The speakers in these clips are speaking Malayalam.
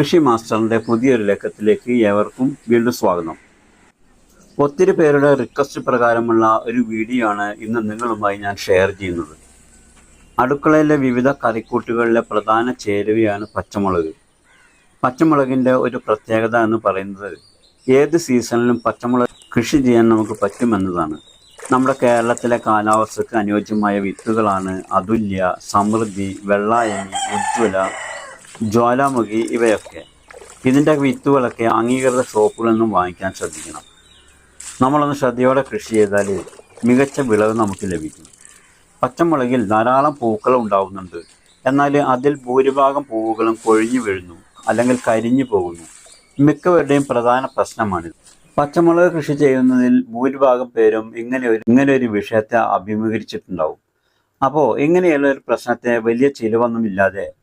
കൃഷി മാസ്റ്ററിന്റെ പുതിയൊരു ലക്കത്തിലേക്ക് ഏവർക്കും വീണ്ടും സ്വാഗതം. ഒത്തിരി പേരുടെ റിക്വസ്റ്റ് പ്രകാരമുള്ള ഒരു വീഡിയോ ആണ് ഇന്ന് നിങ്ങളുമായി ഞാൻ ഷെയർ ചെയ്യുന്നത്. അടുക്കളയിലെ വിവിധ കറിക്കൂട്ടുകളിലെ പ്രധാന ചേരുവയാണ് പച്ചമുളക്. പച്ചമുളകിന്റെ ഒരു പ്രത്യേകത എന്ന് പറയുന്നത് ഏത് സീസണിലും പച്ചമുളക് കൃഷി ചെയ്യാൻ നമുക്ക് പറ്റുമെന്നതാണ്. നമ്മുടെ കേരളത്തിലെ കാലാവസ്ഥയ്ക്ക് അനുയോജ്യമായ വിത്തുകളാണ് അതുല്യ സമൃദ്ധി വെള്ളായണി ഉജ്ജ്വല ജ്വാലാമുഖി ഇവയൊക്കെ. ഇതിന്റെ വിത്തുകളൊക്കെ അംഗീകൃത ഷോപ്പുകളിൽ നിന്നും വാങ്ങിക്കാൻ ശ്രദ്ധിക്കണം. നമ്മളൊന്ന് ശ്രദ്ധയോടെ കൃഷി ചെയ്താൽ മികച്ച വിളവ് നമുക്ക് ലഭിക്കും. പച്ചമുളകിൽ ധാരാളം പൂക്കൾ ഉണ്ടാവുന്നുണ്ട്. എന്നാൽ അതിൽ ഭൂരിഭാഗം പൂവുകളും കൊഴിഞ്ഞു വീഴുന്നു അല്ലെങ്കിൽ കരിഞ്ഞു പോകുന്നു. മിക്കവരുടെയും പ്രധാന പ്രശ്നമാണിത്. പച്ചമുളക് കൃഷി ചെയ്യുന്നതിൽ ഭൂരിഭാഗം പേരും ഇങ്ങനെ ഒരു ഇങ്ങനെ ഒരു വിഷയത്തെ അഭിമുഖീകരിച്ചിട്ടുണ്ടാവും. അപ്പോൾ ഇങ്ങനെയുള്ള ഒരു പ്രശ്നത്തെ വലിയ ചിലവൊന്നുമില്ലാതെ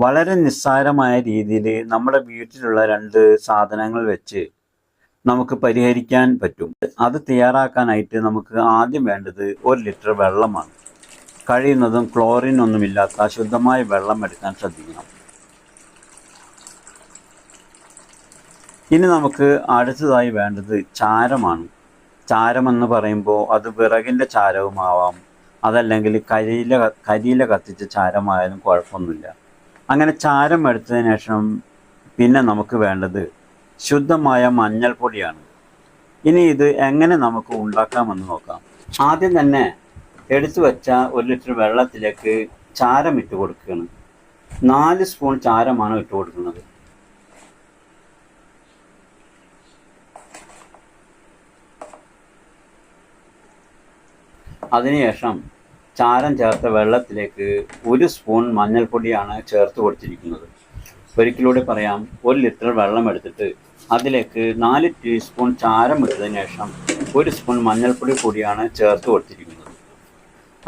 വളരെ നിസ്സാരമായ രീതിയിൽ നമ്മുടെ വീട്ടിലുള്ള രണ്ട് സാധനങ്ങൾ വെച്ച് നമുക്ക് പരിഹരിക്കാൻ പറ്റും. അത് തയ്യാറാക്കാനായിട്ട് നമുക്ക് ആദ്യം വേണ്ടത് ഒരു ലിറ്റർ വെള്ളമാണ്. കഴിയുന്നതും ക്ലോറിൻ ഒന്നുമില്ലാത്ത ശുദ്ധമായ വെള്ളം എടുക്കാൻ ശ്രദ്ധിക്കണം. ഇനി നമുക്ക് അടുത്തതായി വേണ്ടത് ചാരമാണ്. ചാരമെന്ന് പറയുമ്പോൾ അത് വിറകിന്റെ ചാരവുമാവാം. അതല്ലെങ്കിൽ കരിയില കരിയില കത്തിച്ച ചാരമായാലും കുഴപ്പമൊന്നുമില്ല. അങ്ങനെ ചാരം എടുത്തതിന് ശേഷം പിന്നെ നമുക്ക് വേണ്ടത് ശുദ്ധമായ മഞ്ഞൾപ്പൊടിയാണ്. ഇനി ഇത് എങ്ങനെ നമുക്ക് ഉണ്ടാക്കാമെന്ന് നോക്കാം. ആദ്യം തന്നെ എടുത്തു വെച്ച ഒരു ലിറ്റർ വെള്ളത്തിലേക്ക് ചാരം ഇട്ട് കൊടുക്കുകയാണ്. നാല് സ്പൂൺ ചാരമാണ് ഇട്ട് കൊടുക്കുന്നത്. അതിനുശേഷം ചാരം ചേർത്ത വെള്ളത്തിലേക്ക് ഒരു സ്പൂൺ മഞ്ഞൾപ്പൊടിയാണ് ചേർത്ത് കൊടുത്തിരിക്കുന്നത്. ഒരിക്കലൂടെ പറയാം ഒരു ലിറ്റർ വെള്ളം എടുത്തിട്ട് അതിലേക്ക് നാല് ടീസ്പൂൺ ചാരം ഇട്ടതിന് ശേഷം ഒരു സ്പൂൺ മഞ്ഞൾപ്പൊടി കൂടിയാണ് ചേർത്ത് കൊടുത്തിരിക്കുന്നത്.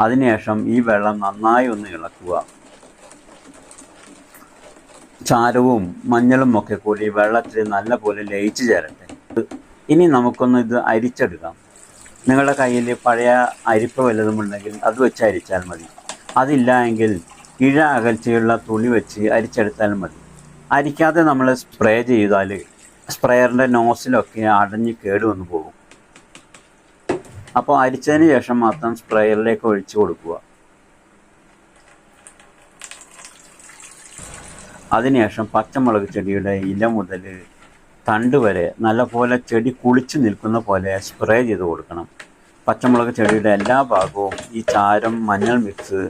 അതിനുശേഷം ഈ വെള്ളം നന്നായി ഒന്ന് ഇളക്കുക. ചാരവും മഞ്ഞളും ഒക്കെ കൂടി വെള്ളത്തിൽ നല്ലപോലെ ലയിച്ചു ചേരട്ടെ. ഇനി നമുക്കൊന്ന് ഇത് അരിച്ചെടുക്കാം. നിങ്ങളുടെ കയ്യിൽ പഴയ അരിപ്പ വല്ലതും ഉണ്ടെങ്കിൽ അത് വെച്ച് അരിച്ചാൽ മതി. അതില്ല എങ്കിൽ ഇഴ അകൽച്ചയുള്ള തുണി വെച്ച് അരിച്ചെടുത്താൽ മതി. അരിക്കാതെ നമ്മൾ സ്പ്രേ ചെയ്താൽ സ്പ്രേയറിന്റെ നോസിലൊക്കെ അടഞ്ഞ് കേടുവന്നു പോകും. അപ്പോൾ അരിച്ചതിന് ശേഷം മാത്രം സ്പ്രേയറിലേക്ക് ഒഴിച്ചു കൊടുക്കുക. അതിനുശേഷം പച്ചമുളക് ചെടിയുടെ ഇല മുതൽ തണ്ട് വരെ നല്ലപോലെ ചെടി കുളിച്ച് നിൽക്കുന്ന പോലെ സ്പ്രേ ചെയ്ത് കൊടുക്കണം. പച്ചമുളക് ചെടിയുടെ എല്ലാ ഭാഗവും ഈ ചാരം മഞ്ഞൾ മിക്സ്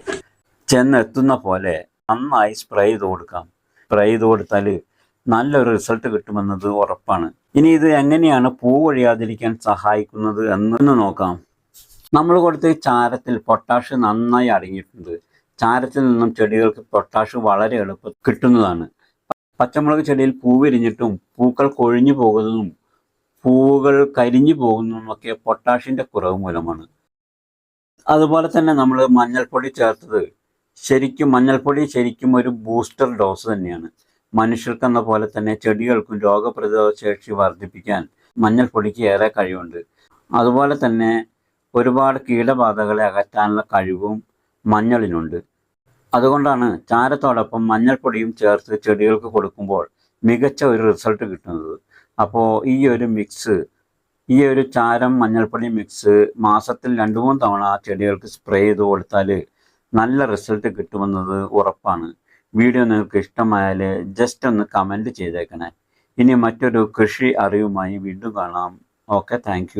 ചെന്നെത്തുന്ന പോലെ നന്നായി സ്പ്രേ ചെയ്ത് കൊടുക്കാം. സ്പ്രേ ചെയ്ത് കൊടുത്താൽ നല്ലൊരു റിസൾട്ട് കിട്ടുമെന്നത് ഉറപ്പാണ്. ഇനി ഇത് എങ്ങനെയാണ് പൂ കൊഴിയാതിരിക്കാൻ സഹായിക്കുന്നത് എന്ന് നോക്കാം. നമ്മൾ കൊടുത്ത ചാരത്തിൽ പൊട്ടാഷ് നന്നായി അടങ്ങിയിട്ടുണ്ട്. ചാരത്തിൽ നിന്നും ചെടികൾക്ക് പൊട്ടാഷ് വളരെ എളുപ്പം കിട്ടുന്നതാണ്. പച്ചമുളക് ചെടിയിൽ പൂ വിരിഞ്ഞിട്ടും പൂക്കൾ കൊഴിഞ്ഞു പോകുന്നതും പൂവുകൾ കരിഞ്ഞു പോകുന്നതൊക്കെ പൊട്ടാഷിന്റെ കുറവ് മൂലമാണ്. അതുപോലെ തന്നെ നമ്മൾ മഞ്ഞൾപ്പൊടി ചേർത്തത് ശരിക്കും മഞ്ഞൾപ്പൊടി ശരിക്കും ഒരു ബൂസ്റ്റർ ഡോസ് തന്നെയാണ്. മനുഷ്യർക്കെന്ന പോലെ തന്നെ ചെടികൾക്കും രോഗപ്രതിരോധ ശേഷി വർദ്ധിപ്പിക്കാൻ മഞ്ഞൾപ്പൊടിക്ക് ഏറെ കഴിവുണ്ട്. അതുപോലെ തന്നെ ഒരുപാട് കീടബാധകളെ അകറ്റാനുള്ള കഴിവും മഞ്ഞളിനുണ്ട്. അതുകൊണ്ടാണ് ചാരത്തോടൊപ്പം മഞ്ഞൾപ്പൊടിയും ചേർത്ത് ചെടികൾക്ക് കൊടുക്കുമ്പോൾ മികച്ച ഒരു റിസൾട്ട് കിട്ടുന്നത്. അപ്പോൾ ഈ ഒരു മിക്സ് ഈ ഒരു ചാരം മഞ്ഞൾപ്പൊടി മിക്സ് മാസത്തിൽ രണ്ട് മൂന്ന് തവണ ചെടികൾക്ക് സ്പ്രേ ചെയ്ത് കൊടുത്താൽ നല്ല റിസൾട്ട് കിട്ടുമെന്നത് ഉറപ്പാണ്. വീഡിയോ നിങ്ങൾക്ക് ഇഷ്ടമായാൽ ജസ്റ്റ് ഒന്ന് കമന്റ് ചെയ്തേക്കണേ. ഇനി മറ്റൊരു കൃഷി അറിവുമായി വീണ്ടും കാണാം. Okay thank